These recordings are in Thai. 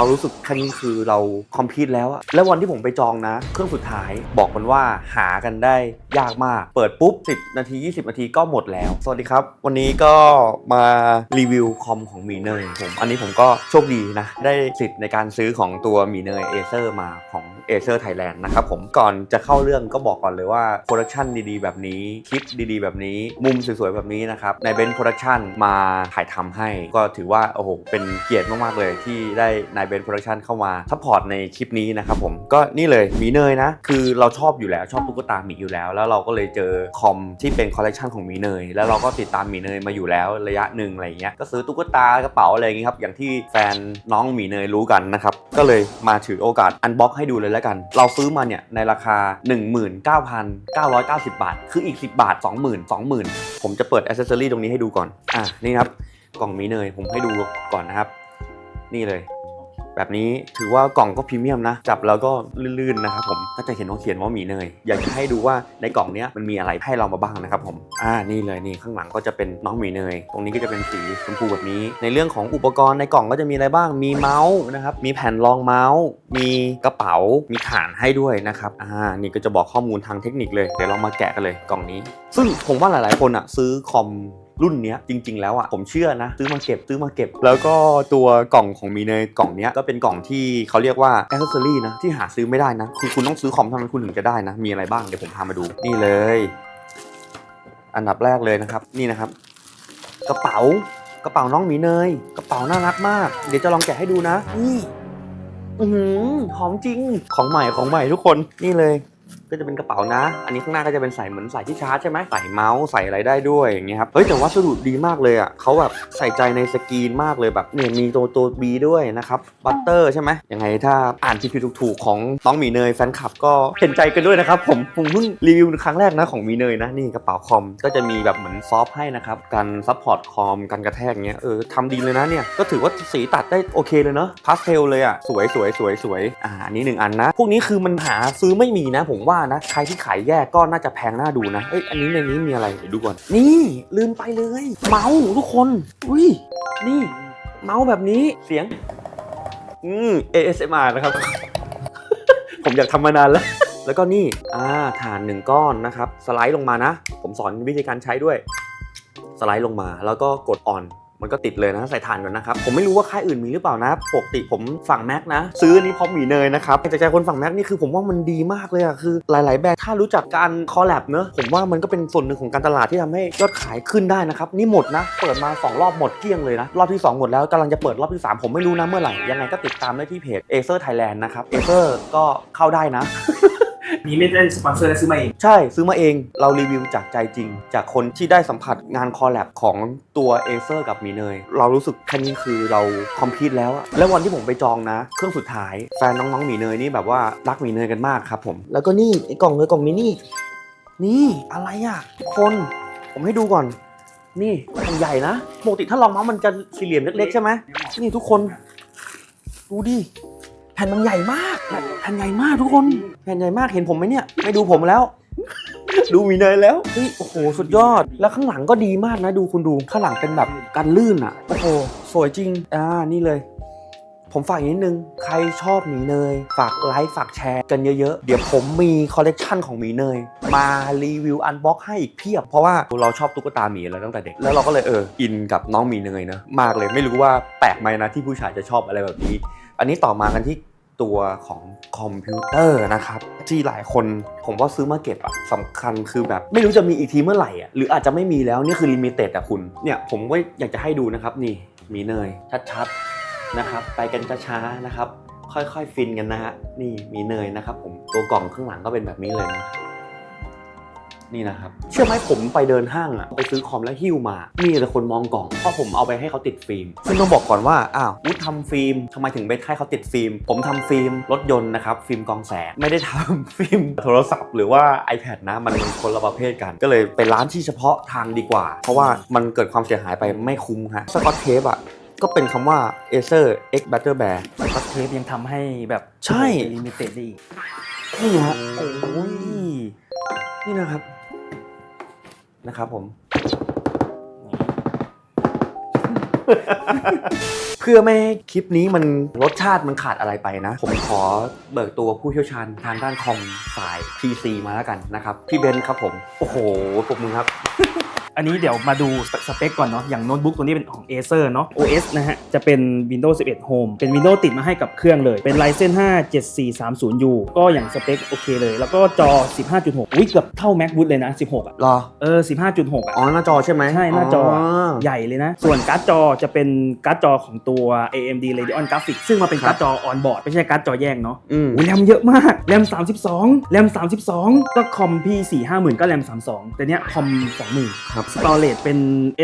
เรารู้สึกแค่นี้คือเราคอมพิวแล้วอะแล้ววันที่ผมไปจองนะ เครื่องสุดท้ายบอกมันว่าหากันได้ยากมาก เปิดปุ๊บ 10 นาที 20 นาทีก็หมดแล้ว สวัสดีครับ วันนี้ก็มารีวิวคอมของมีเนยผม อันนี้ผมก็โชคดีนะ ได้สิทธิ์ในการซื้อของตัวมีเนยเอเซอร์มาของ เอเซอร์ไทยแลนด์นะครับผมก่อนจะเข้าเรื่องก็บอกก่อนเลยว่าโปรดักชันดีๆ แบบนี้คลิปดีๆ แบบนี้ มุมสวยๆ แบบนี้นะครับในเบนโปรดักชันมาถ่ายทำให้ ก็ถือว่าโอ้โหเป็นเกียรติมากๆเลยที่ได้นายเบนโปรดักชันเข้ามาซัพพอร์ตในคลิปนี้นะครับผมก็นี่เลยมีเนยนะ คือเราชอบอยู่แล้วชอบตุ๊กตาหมีอยู่แล้ว แล้วเราก็เลยเจอคอมที่เป็นคอลเลกชันของมีเนยแล้วเราก็ติดตามมีเนยมาอยู่แล้วระยะหนึ่งอะไรอย่างเงี้ยก็ซื้อตุ๊กตากระเป๋าอะไรอย่างเงี้ยครับอย่างที่แฟนน้องมีเนยรู้กันนะครับก็เลยมาถือโอกาสอันบ็อกให้ดูเลยแล้วกัน เราซื้อมาเนี่ยในราคา 19,990 บาท คืออีก 10 บาท 20,000 20,000 ผมจะเปิดอ c เซอรี่ตรงนี้ให้ดูก่อน อะ นี่ครับ กล่องมีเนยผมให้ดูก่อนนะครับ นี่เลย แบบนี้ถือว่ากล่องก็พรีเมียมนะ จับแล้วก็ลื่นๆนะครับผมก็จะเห็นว่าเขียนว่าหมีเนย อยากจะให้ดูว่าในกล่องเนี้ยมันมีอะไรให้เรามาบ้างนะครับผมอ่านี่เลยนี่ข้างหลังก็จะเป็นน้องหมีเนย ตรงนี้ก็จะเป็นสีชมพูแบบนี้ ในเรื่องของอุปกรณ์ในกล่องก็จะมีอะไรบ้างมีเมาส์นะครับมีแผ่นรองเมาส์มีกระเป๋ามีฐานให้ด้วยนะครับอ่านี่ก็จะบอกข้อมูลทางเทคนิคเลยเดี๋ยวเรามาแกะกันเลยกล่องนี้ ซึ่งผมว่าหลายๆคนอะซื้อคอม รุ่นเนี้ยจริง ๆ แล้วอะผมเชื่อนะ ซื้อมาเก็บซื้อมาเก็บ แล้วก็ตัวกล่องของมีเนยกล่องเนี้ยก็เป็นกล่องที่เขาเรียกว่า a อ c เซอรี่นะที่หาซื้อไม่ได้นะคือคุณต้องซื้อคอมเท่านั้นคุณถึงจะได้นะ มีอะไรบ้างเดี๋ยวผมพามาดูนี่เลย อันดับแรกเลยนะครับ นี่นะครับ กระเป๋ากระเป๋าน้องหมีเนย กระเป๋าน่ารักมาก เดี๋ยวจะลองแกะให้ดูนะนี่อือหอมจริงของใหม่ของใหม่ทุกคนนี่เลย ก็จะเป็นกระเป๋านะ อันนี้ข้างหน้าก็จะเป็นใส่เหมือนใส่ที่ชาร์จใช่ไหมใส่เมาส์ใส่อะไรได้ด้วยอย่างเงี้ยครับเฮ้ยแต่วัสดุดีมากเลยอะเขาแบบใส่ใจในสกรีนมากเลยแบบเนี่ยมีตัวตัว B ด้วยนะครับบัตเตอร์ใช่ไหมยังไงถ้าอ่านผิดถูกๆของน้องหมีเนยแฟนคลับก็เห็นใจกันด้วยนะครับผมผมเพิ่งรีวิวครั้งแรกนะของมีเนยนะนี่กระเป๋าคอมก็จะมีแบบเหมือนซอฟให้นะครับการซัพพอร์ตคอมการกระแทกเงี้ยเออทำดีเลยนะเนี่ยก็ถือว่าสีตัดได้โอเคเลยเนาะพาสเทลเลยอะสวยสวยสวยสวยอ่าอันนี้หนึ่งอันนะ พวกนี้คือมันหาซื้อไม่มีนะ ผมว่านะใครที่ขายแยกก็น่าจะแพงน่าดูนะเอ้ยอันนี้ในนี้มีอะไรเดี๋ยวดูก่อน นี่ลืมไปเลย เมาส์ทุกคนอุ้ยนี่ เมาส์แบบนี้เสียง อืม ASMR นะครับ ผมอยากทำมานานแล้วแล้วก็นี่ อ่า ฐานหนึ่งก้อนนะครับ สไลด์ลงมานะ ผมสอนวิธีการใช้ด้วย สไลด์ลงมา แล้วก็กดออน มันก็ติดเลยนะใส่ถ่านก่อนนะครับ ผมไม่รู้ว่าค่ายอื่นมีหรือเปล่านะปกติผมฝั่งแม็กนะ ซื้อนี้พร้อมหมีเนยนะครับแต่ใจคนฝั่งแม็กนี่คือผมว่ามันดีมากเลยอะคือหลาย ๆ แบรนด์ถ้ารู้จักการคอลแลบเนอะผมว่ามันก็เป็นส่วนหนึ่งของการตลาดที่ทำให้ยอดขายขึ้นได้นะครับนี่หมดนะ เปิดมา 2 รอบหมดเกลี้ยงเลยนะ รอบที่ 2 หมดแล้วกำลังจะเปิดรอบที่ 3 ผมไม่รู้นะเมื่อไหร่ยังไงก็ติดตามได้ที่เพจ Acer Thailand นด์นะครับ Acer ก็เข้าได้นะ นี่ไม่ได้สปอนเซอร์และซื้อมาเอง ใช่ซื้อมาเองเรารีวิวจากใจจริง จากคนที่ได้สัมผัสงานคอลแลบของตัวเอเซอร์กับมีเนย เรารู้สึกแค่นี้คือเราคอมพิวแล้วอะแล้ววันที่ผมไปจองนะ เครื่องสุดท้ายแฟนน้องๆหมีเนยนี่แบบว่ารักหมีเนยกันมากครับผม แล้วก็นี่ไอ้กล่องเลยกล่องมินี่นี่อะไรอะคนผมให้ดูก่อน นี่แผ่นใหญ่นะปกติถ้าลองเมาส์มันจะสี่เหลี่ยมเล็กๆใช่ไหมนี่ทุกคน ดูดิ ผ่นมันใหญ่มากแผ่นแผ่นใหญ่มากทุกคน แผ่นใหญ่มากเห็นผมไหมเนี่ย ไม่ดูผมแล้ว ดูมีเนยแล้วเฮ้ยโอ้โห สุดยอด แล้วข้างหลังก็ดีมากนะ ดูคุณดู ข้างหลังเป็นแบบกันลื่นอะ โอ้โห สวยจริง อ่า นี่เลย ผมฝากอีกนิดนึง ใครชอบหมีเนย ฝากไลค์ ฝากแชร์กันเยอะๆ เดี๋ยวผมมีคอลเลกชันของหมีเนย มารีวิวอันบ็อกให้อีกเพียบ เพราะว่าเราชอบตุ๊กตาหมีแล้วตั้งแต่เด็ก แล้วเราก็เลยเออ อินกับน้องหมีเนยนะ มากเลย ไม่รู้ว่าแปลกไหมนะที่ผู้ชายจะชอบอะไรแบบนี้ อันนี้ต่อมากันที่ ตัวของคอมพิวเตอร์นะครับที่หลายคนผมว่าซื้อมาเก็บอะสำคัญคือแบบ ไม่รู้จะมีอีกทีเมื่อไหร่อะหรืออาจจะไม่มีแล้วนี่คือลิมิเต็ดอะคุณเนี่ยผมก็อยากจะให้ดูนะครับนี่มีเนยชัดๆนะครับไปกันช้าๆนะครับ ค่อยๆฟินกันนะฮะนี่มีเนยนะครับ ผมตัวกล่องข้างหลังก็เป็นแบบนี้เลยนะ นี่นะครับเชื่อไหมผมไปเดินห้างอะไปซื้อคอมแล้วหิ้วมา มีแต่คนมองกล่องเพราะผมเอาไปให้เขาติดฟิล์มซึ่งต้องบอกก่อนว่าอ้าววุฒทำฟิล์มทำไมถึงไปให้เขาติดฟิล์ม ผมทำฟิล์มรถยนต์นะครับฟิล์มกองแสงไม่ได้ทำฟิล์มโทรศัพท์ หรือว่า iPad นะมันคนละประเภทกัน ก็เลยไปร้านที่เฉพาะทางดีกว่า เพราะว่ามันเกิดความเสียหายไปไม่คุ้มฮะสกอตเทปอะก็เป็นคำว่า Acer X Butter Bear ก็เทปยังทำให้แบบใช่ลิมิเต็ดได้อีกนี่ฮะโอ้ยนี่นะครับ นะครับผม เพื่อไม่ให้คลิปนี้มันรสชาติมันขาดอะไรไปนะ ผมขอเบิกตัวผู้เชี่ยวชาญทางด้านคอมสาย PC มาแล้วกันนะครับ พี่เบนซ์ครับผม โอ้โหปรบมือครับ อันนี้เดี๋ยวมาดูสเปคก่อนเนาะอย่างโน้ตบุ๊กตัวนี้เป็นของ Acer เนาะ OS นะฮะ จะเป็น Windows 11 Home เป็น Windows ติดมาให้กับเครื่องเลย เป็น Ryzen 5 7430U ก็อย่างสเปคโอเคเลย แล้วก็จอ 15.6 อุ้ยเกือบเท่า MacBook เลยนะ 16อะรอ เออ 15.6อะ อ๋อ หน้าจอใช่ไหมใช่ หน้าจออะใหญ่เลยนะ ส่วนการ์ดจอจะเป็นการ์ดจอของตัว AMD Radeon Graphics ซึ่งมาเป็นการ์ดจอ on board ไม่ใช่การ์ดจอแยกเนาะอืมโอ้ยแรมเยอะมากแรม32แรม32 ก็คอมพี่4 5 0 0 0 0ก็แรม32แต่เนี้ยคอม20,000ครับสตอเรจเป็น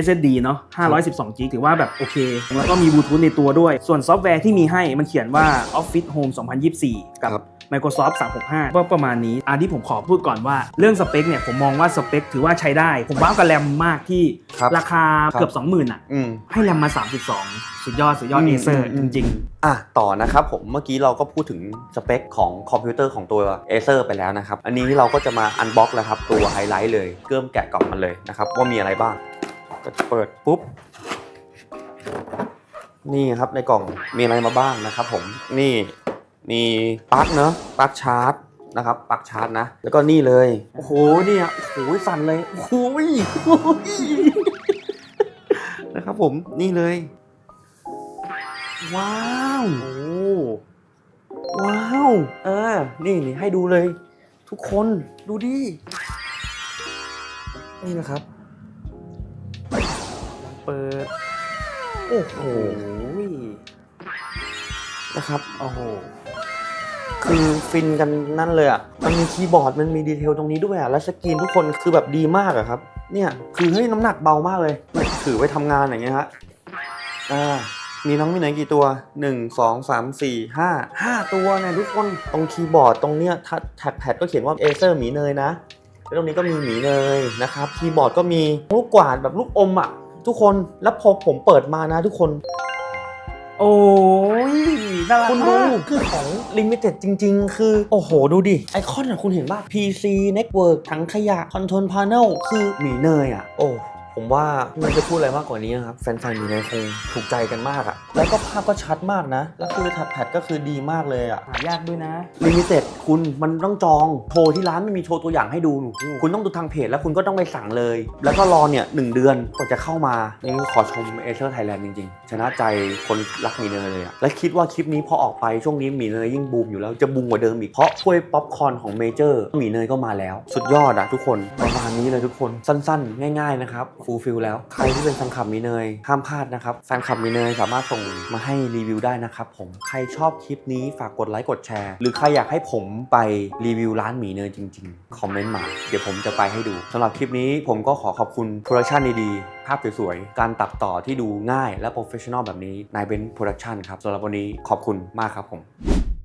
SSD เนาะ512 g ถือว่าแบบโอเค แล้วก็มีบลูทูธในตัวด้วย ส่วนซอฟต์แวร์ที่มีให้มันเขียนว่า Office Home 2024 กับครับ Microsoft 365 ก็ประมาณนี้อันที่ผมขอพูดก่อนว่าเรื่องสเปคเนี่ยผมมองว่าสเปคถือว่าใช้ได้ ผมว้าวกับแรมมากที่ครับราคาเกือบ 20,000อะ อืม ให้แรมมา 32 สุดยอด สุดยอดอืมเอเซอร์อืจมริง อะต่อนะครับผมเมื่อกี้เราก็พูดถึงสเปคของคอมพิวเตอร์ของตัว Acer ไปแล้วนะครับ อันนี้เราก็จะมาอันบ็อกแล้วครับ ตัวไฮไลท์เลยเริ่มแกะกล่องมันเลยนะครับ ว่ามีอะไรบ้าง ก็จะเปิดปุ๊บ นี่ครับในกล่องมีอะไรมาบ้างนะครับผมนี่ มีปลั๊กเนอะปลั๊กชาร์จนะครับปลั๊กชาร์จนะ แล้วก็นี่เลย โอ้โหเนี่ยโอ้โหสั่นเลยโอ้โหนะครับผมนี่เลย ว้าวโอ้ว้าวเออนี่นี่ให้ดูเลย ทุกคนดูดินี่นะครับ เปิด โอ้โหนะครับโอ้โห คือฟินกันนั่นเลยอะ มันมีคีย์บอร์ดมันมีดีเทลตรงนี้ด้วยอะ แล้วสกรีนทุกคนคือแบบดีมากอะครับ เนี่ยคือเฮ้ยน้ำหนักเบามากเลย ถือไว้ทำงานอย่างเงี้ยฮะ อ่ามีน้องมีไหนกี่ตัว 1 2 3 4 5 5 ตัวเนี่ยทุกคน ตรงคีย์บอร์ดตรงเนี้ยแท็กแพดก็เขียนว่า Acer หมีเนยนะแล้วตรงนี้ก็มีหมีเนยนะครับ คีย์บอร์ดก็มีลูกกวาดแบบลูกอมอะ ทุกคน แล้วพอผมเปิดมานะทุกคน โอ้ย น่ารักคุณดูมากคือของ Limited จริง ๆ คือ โอ้โห ดูดิ ไอคอนอะคุณเห็นป่ะ PC Network ถังขยะ Control Panel คือหมีเนยอะโอ้ ผมว่ามันจะพูดอะไรมากกว่านี้นะครับแฟนๆหมีเนยคงถูกใจกันมากอะแล้วก็ภาพก็ชัดมากนะ แล้วคือทัดแพดก็คือดีมากเลยอะหายากด้วยนะ ลิมิเต็ดคุณมันต้องจองโชว์ที่ร้านไม่มีโชว์ตัวอย่างให้ดู คุณต้องดูทางเพจแล้วคุณก็ต้องไปสั่งเลย แล้วก็รอเนี่ยหนึ่งเดือนกว่าจะเข้ามานี่ขอชมเอเชอร์ไทยแลนด์จริงๆ ชนะใจคนรักหมีเนยเลยอะและคิดว่าคลิปนี้พอออกไปช่วงนี้หมีเนยยิ่งบูมอยู่แล้วจะบูมกว่าเดิมอีกเพราะถ้วยป๊อปคอร์นของเมเจอร์หมีเนยก็มาแล้ว สุดยอดอะทุกคนประมาณนี้เลยทุกคนสั้นๆ ง่าย ๆนะครับฟูลฟิลแล้ว ใครที่เป็นแฟนคลับหมีเนยห้ามพลาดนะครับแฟนคลับหมีเนยสามารถส่งมาให้รีวิวได้นะครับผมใครชอบคลิปนี้ฝากกดไลค์กดแชร์ หรือใครอยากให้ผมไปรีวิวร้านหมีเนยจริงๆ คอมเมนต์มา เดี๋ยวผมจะไปให้ดูสำหรับคลิปนี้ผมก็ขอขอบคุณโปรดักชันดีๆภาพสวยๆการตัดต่อที่ดูง่ายและโปรเฟชชั่นอลแบบนี้นายเบนโปรดักชันครับสำหรับวันนี้ขอบคุณมากครับผม